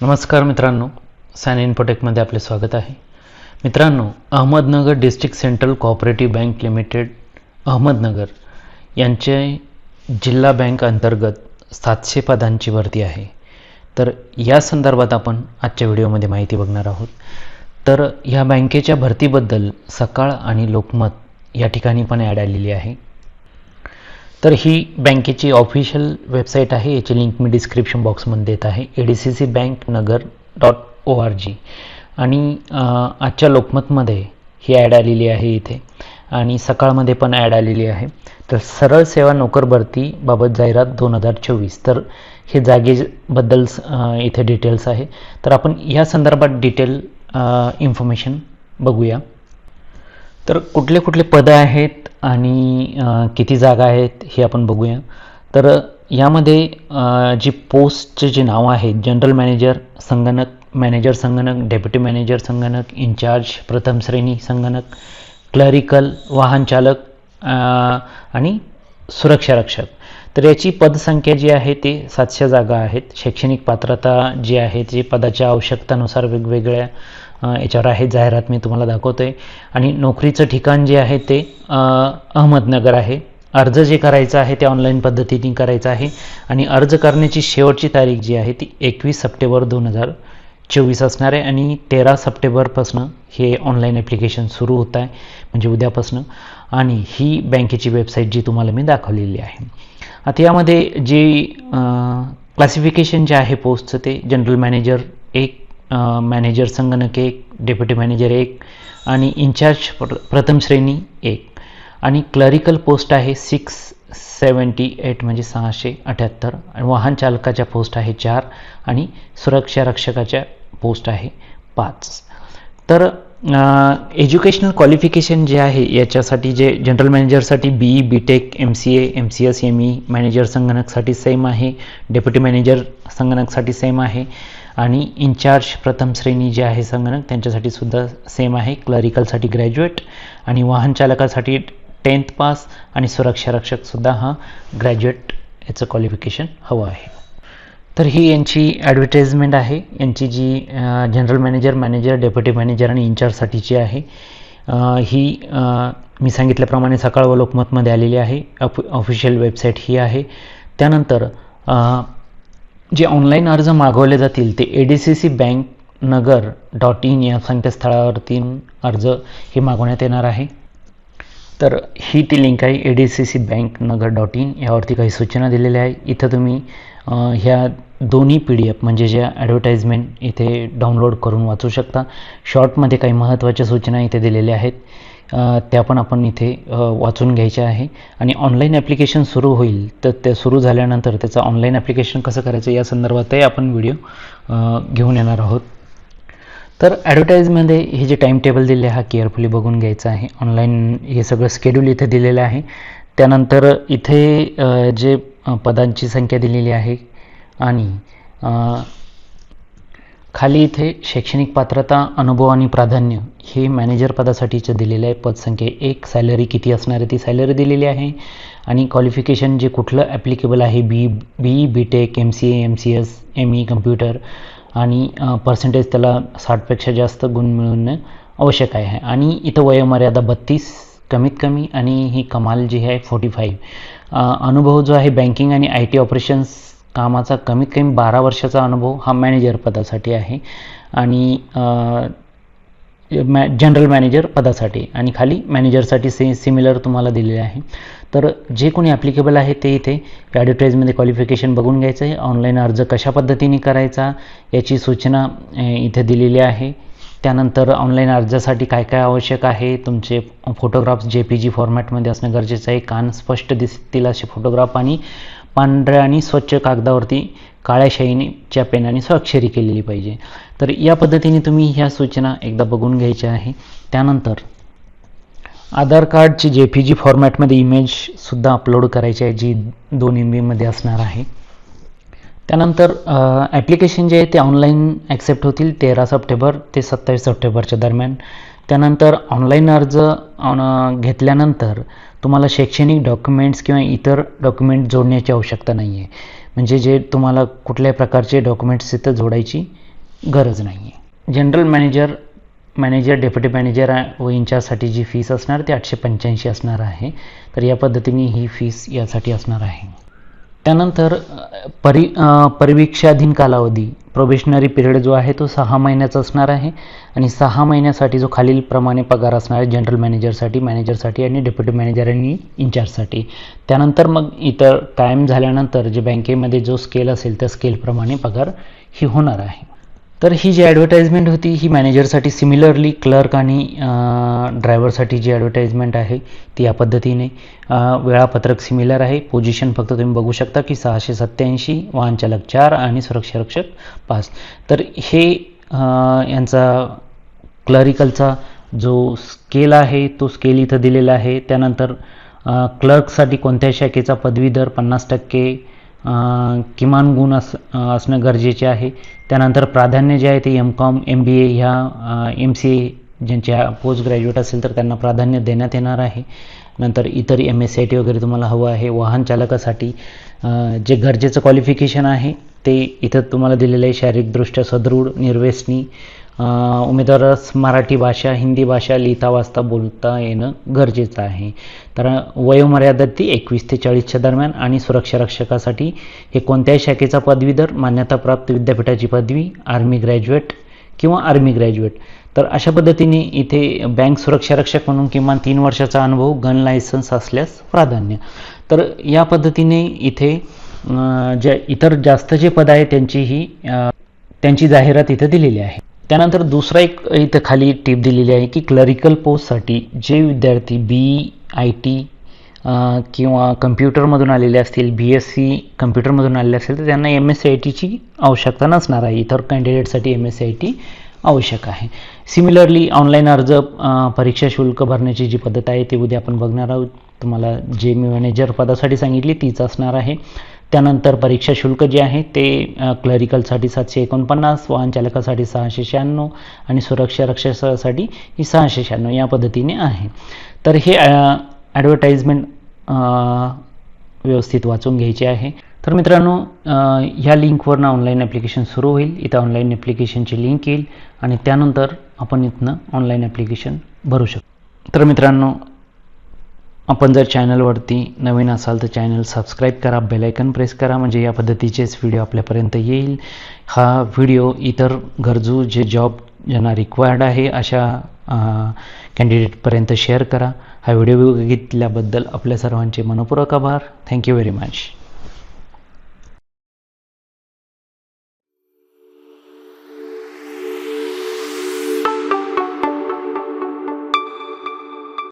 नमस्कार मित्रांनो सॅन इन्फोटेकमध्ये आपले स्वागत आहे. मित्रांनो Ahmednagar district central cooperative bank limited Ahmednagar यांचे जिल्हा बँक अंतर्गत सातशे पदांची भरती आहे. तर या संदर्भात आपण आजच्या व्हिडिओमध्ये माहिती बघणार आहोत. तर ह्या बँकेच्या भरतीबद्दल सकाळ आणि लोकमत या ठिकाणी पण ॲड आलेली आहे. तर ही बँकेची ऑफिशियल वेबसाईट आहे. याची लिंक मी डिस्क्रिप्शन बॉक्समध्ये देत आहे. A D C C bank Nagar dot O R G आणि आजच्या लोकमतमध्ये ही ॲड आलेली आहे इथे. आणि सकाळमध्ये पण ॲड आलेली आहे. तर सरळ सेवा नोकर भरतीबाबत जाहिरात दोन हजार चोवीस. तर हे जागेबद्दल इथे डिटेल्स आहे. तर आपण या संदर्भात डिटेल इन्फॉर्मेशन बघूया. तर कुठले कुठले पदं आहेत आणि किती जागा आहेत हे आपण बघूया. तर यामध्ये जी पोस्टचे जे नावं आहेत जनरल मॅनेजर संगणक मॅनेजर संगणक डेप्युटी मॅनेजर संगणक इन्चार्ज प्रथम श्रेणी संगणक क्लरिकल वाहन चालक आणि सुरक्षारक्षक तर याची पदसंख्या जी आहे ती सातशे जागा आहेत. शैक्षणिक पात्रता जी आहे ती पदाच्या आवश्यकतानुसार वेगवेगळ्या याच्यावर आहे जाहिरात मी तुम्हाला दाखवतो आहे आणि नोकरीचं ठिकाण जे आहे ते अहमदनगर आहे. अर्ज जे करायचं आहे ते ऑनलाईन पद्धतीने करायचं आहे. आणि अर्ज करण्याची शेवटची तारीख जी आहे ती एकवीस सप्टेंबर दोन हजार चोवीस असणार आहे. आणि तेरा सप्टेंबरपासनं हे ऑनलाईन ॲप्लिकेशन सुरू होत आहे म्हणजे उद्यापासनं. आणि ही बँकेची वेबसाईट जी तुम्हाला मी दाखवलेली आहे. आता यामध्ये जे क्लासिफिकेशन जे आहे पोस्टचं ते जनरल मॅनेजर एक मॅनेजर संगणक एक डेप्युटी मॅनेजर एक आणि इन्चार्ज प्र प्रथम श्रेणी एक. आणि क्लरिकल पोस्ट आहे सिक्स सेवन्टी एट म्हणजे सहाशे अठ्याहत्तर. आणि वाहन चालकाच्या पोस्ट आहे चार आणि सुरक्षा रक्षकाच्या पोस्ट आहे पाच. तर एज्युकेशनल क्वालिफिकेशन जे आहे याच्यासाठी जे general मॅनेजरसाठी B E B Tech M C A M C S M E manager संगणकसाठी same आहे डेप्युटी मॅनेजर संगणकसाठी सेम आहे. आणि इन्चार्ज प्रथम श्रेणी जे आहे संगणक त्यांच्यासाठी सुद्धा सेम आहे. क्लरिकलसाठी ग्रॅज्युएट आणि वाहन चालकासाठी टेन्थ पास आणि सुरक्षा रक्षकसुद्धा हा ग्रॅज्युएट याचं क्वालिफिकेशन हवं आहे. तर ही यांची ॲडव्हर्टाइजमेंट आहे. यांची जी general manager manager deputy manager आणि इन्चार्जसाठीची आहे. ही मी सांगितल्याप्रमाणे सकाळ व लोकमतमध्ये आलेली आहे. ऑफ ऑफिशियल वेबसाईट ही आहे. त्यानंतर जे ऑनलाईन अर्ज मागवले जातील ते A D C C bank Nagar dot in या संकेतस्थळावरती अर्ज हे मागवण्यात येणार आहे. तर ही ती लिंक आहे A D C C bank Nagar dot in यावरती काही सूचना दिलेल्या आहे इथं तुम्ही ह्या दोन्ही पी डी एफ म्हणजे ज्या ॲडव्हर्टाईजमेंट इथे डाउनलोड करून वाचू शकता. शॉर्टमध्ये काही महत्त्वाच्या सूचना इथे दिलेल्या आहेत. त्या पण आपण इथे वाचून घ्यायच्या आहे. आणि ऑनलाईन ॲप्लिकेशन सुरू होईल तर ते सुरू झाल्यानंतर त्याचं ऑनलाईन ॲप्लिकेशन कसं करायचं या संदर्भातही आपण व्हिडिओ घेऊन येणार आहोत. तर ॲडव्हर्टाईजमध्ये हे जे टाईम टेबल दिले हा केअरफुली बघून घ्यायचं आहे. ऑनलाईन हे सगळं स्केड्यूल इथे दिलेलं आहे. त्यानंतर इथे जे पदांची संख्या दिलेली आहे आणि खाली इथे शैक्षणिक पात्रता अनुभव आणि प्राधान्य हे मॅनेजर पदासाठीचं दिलेलं आहे पदसंख्या एक सॅलरी किती असणार आहे ती सॅलरी दिलेली आहे. आणि क्वालिफिकेशन जे कुठलं ॲप्लिकेबल आहे B B B Tech M C A M C S M E computer आणि पर्सेंटेज त्याला साठपेक्षा जास्त गुण मिळवणं आवश्यक आहे. आणि इथं वयोमर्यादा बत्तीस कमीत कमी आणि ही कमाल जी आहे फोर्टी फाईव्ह अनुभव जो आहे बँकिंग आणि आय टी ऑपरेशन्स कामाचा कमीत कमी बारा वर्षाचा अनुभव हा मॅनेजर पदासाठी आहे आणि मॅ जनरल मॅनेजर पदासाठी आणि खाली मॅनेजरसाठी से सिमिलर तुम्हाला दिलेले आहे. तर जे कोणी ॲप्लिकेबल आहे ते इथे ॲडव्हर्टाईजमध्ये क्वालिफिकेशन बघून घ्यायचं आहे. ऑनलाईन अर्ज कशा पद्धतीने करायचा याची सूचना इथे दिलेली आहे. त्यानंतर ऑनलाईन अर्जासाठी काय काय आवश्यक आहे? तुमचे फोटोग्राफ्स जे पी जी फॉर्मॅटमध्ये असणं गरजेचं आहे. कान स्पष्ट दिसतील असे फोटोग्राफ आणि पांढऱ्या आणि स्वच्छ कागदावरती काळ्या शाईनीच्या पेनाने स्वाक्षरी केलेली पाहिजे. तर या पद्धतीने तुम्ही ह्या सूचना एकदा बघून घ्यायच्या आहे. त्यानंतर आधार कार्डची जे पी जी फॉर्मॅटमध्ये इमेजसुद्धा अपलोड करायची आहे जी दोन एम बीमध्ये असणार आहे. त्यानंतर ॲप्लिकेशन जे आहे ते ऑनलाईन ॲक्सेप्ट होतील तेरा सप्टेंबर ते सत्तावीस सप्टेंबरच्या दरम्यान. त्यानंतर ऑनलाईन अर्ज घेतल्यानंतर तुम्हाला शैक्षणिक डॉक्युमेंट्स किंवा इतर डॉक्युमेंट जोडण्याची आवश्यकता नाही आहे म्हणजे जे तुम्हाला कुठल्याही प्रकारचे डॉक्युमेंट्स तिथं जोडायची गरज नाही आहे general manager manager deputy manager व यांच्यासाठी जी फीस असणार ती आठशे पंच्याऐंशी असणार आहे. तर या पद्धतीने ही फीस यासाठी असणार आहे. त्यानंतर परि परिवीक्षाधीन कालावधी प्रोबेशनरी पिरियड जो आहे तो सहा महिन्याचा असणार आहे आणि सहा महिन्यासाठी जो खालीलप्रमाणे पगार असणार आहे जनरल मॅनेजरसाठी मॅनेजरसाठी आणि डेप्युटी मॅनेजर आणि इंचार्जसाठी त्यानंतर मग इतर कायम झाल्यानंतर जे बँकेमध्ये जो स्केल असेल त्या स्केलप्रमाणे पगार ही होणार आहे. तर ही जी ॲडव्हर्टाईजमेंट होती ही मॅनेजरसाठी सिमिलरली क्लर्क आणि ड्रायव्हरसाठी जी ॲडव्हर्टाईजमेंट आहे ती या पद्धतीने वेळापत्रक सिमिलर आहे. पोझिशन फक्त तुम्ही बघू शकता की सहाशे सत्त्याऐंशी वाहनचालक चार आणि सुरक्षारक्षक पाच. तर हे यांचा क्लरिकलचा जो स्केल आहे तो स्केल इथं दिलेला आहे. त्यानंतर क्लर्कसाठी कोणत्या शाखेचा पदवीधर पन्नास टक्के किमान गुण अस असणं गरजेचे आहे. त्यानंतर प्राधान्य जे आहे ते M Com M B A ह्या एम सी ए ज्यांच्या पोस्ट ग्रॅज्युएट असेल तर त्यांना प्राधान्य देण्यात येणार आहे. नंतर इतर M S C I T वगैरे तुम्हाला हवं आहे. वाहन चालकासाठी जे गरजेचं क्वालिफिकेशन आहे ते इथं तुम्हाला दिलेलं आहे. शारीरिकदृष्ट्या सदृढ निर्व्यसनी उमेदवारास मराठी भाषा हिंदी भाषा लिहिता वाचता बोलता येणं गरजेचं आहे. तर वयोमर्यादा ती एकवीस ते चाळीसच्या दरम्यान आणि सुरक्षा रक्षकासाठी हे कोणत्याही शाखेचा पदवीधर मान्यताप्राप्त विद्यापीठाची पदवी आर्मी ग्रॅज्युएट किंवा आर्मी ग्रॅज्युएट. तर अशा पद्धतीने इथे बँक सुरक्षा रक्षक म्हणून किमान तीन वर्षाचा अनुभव गन लायसन्स असल्यास प्राधान्य. तर या पद्धतीने इथे ज्या जे इतर जास्त जे पद आहे त्यांची ही त्यांची जाहिरात इथं दिलेली आहे. त्यानंतर दुसरा एक इथं खाली टीप दिलेली आहे की क्लरिकल पोस्टसाठी जे विद्यार्थी बी आय टी किंवा कम्प्युटरमधून आलेले असतील बी एस सी कम्प्युटरमधून आलेले असतील तर त्यांना एम एस सी आय टीची आवश्यकता नसणार आहे. इतर कॅन्डिडेटसाठी M S C I T आवश्यक आहे. सिमिलरली ऑनलाईन अर्ज परीक्षा शुल्क भरण्याची जी पद्धत आहे ती उद्या आपण बघणार आहोत. तुम्हाला जे मी मॅनेजर पदासाठी सांगितली तीच असणार आहे. त्यानंतर परीक्षा शुल्क जे आहे ते क्लरिकलसाठी सातशे एकोणपन्नास वाहन चालकासाठी सहाशे शहाण्णव आणि सुरक्षा रक्षकासाठी ही सहाशे शहाण्णव या पद्धतीने आहे. तर हे ॲडव्हर्टाईजमेंट व्यवस्थित वाचून घ्यायचे आहे. तर मित्रांनो ह्या लिंकवरनं ऑनलाईन ॲप्लिकेशन सुरू होईल. इथं ऑनलाईन ॲप्लिकेशनची लिंक येईल आणि त्यानंतर आपण इथनं ऑनलाईन ॲप्लिकेशन भरू शकतो. तर मित्रांनो आपण जर चॅनलवरती नवीन असाल तर चॅनल सबस्क्राईब करा बेलायकन प्रेस करा म्हणजे या पद्धतीचेच व्हिडिओ आपल्यापर्यंत येईल. हा व्हिडिओ इतर गरजू जे जॉब ज्यांना रिक्वायर्ड आहे अशा कॅन्डिडेटपर्यंत शेअर करा. हा व्हिडिओ बघितल्याबद्दल आपल्या सर्वांचे मनपूर्वक आभार. Thank you very much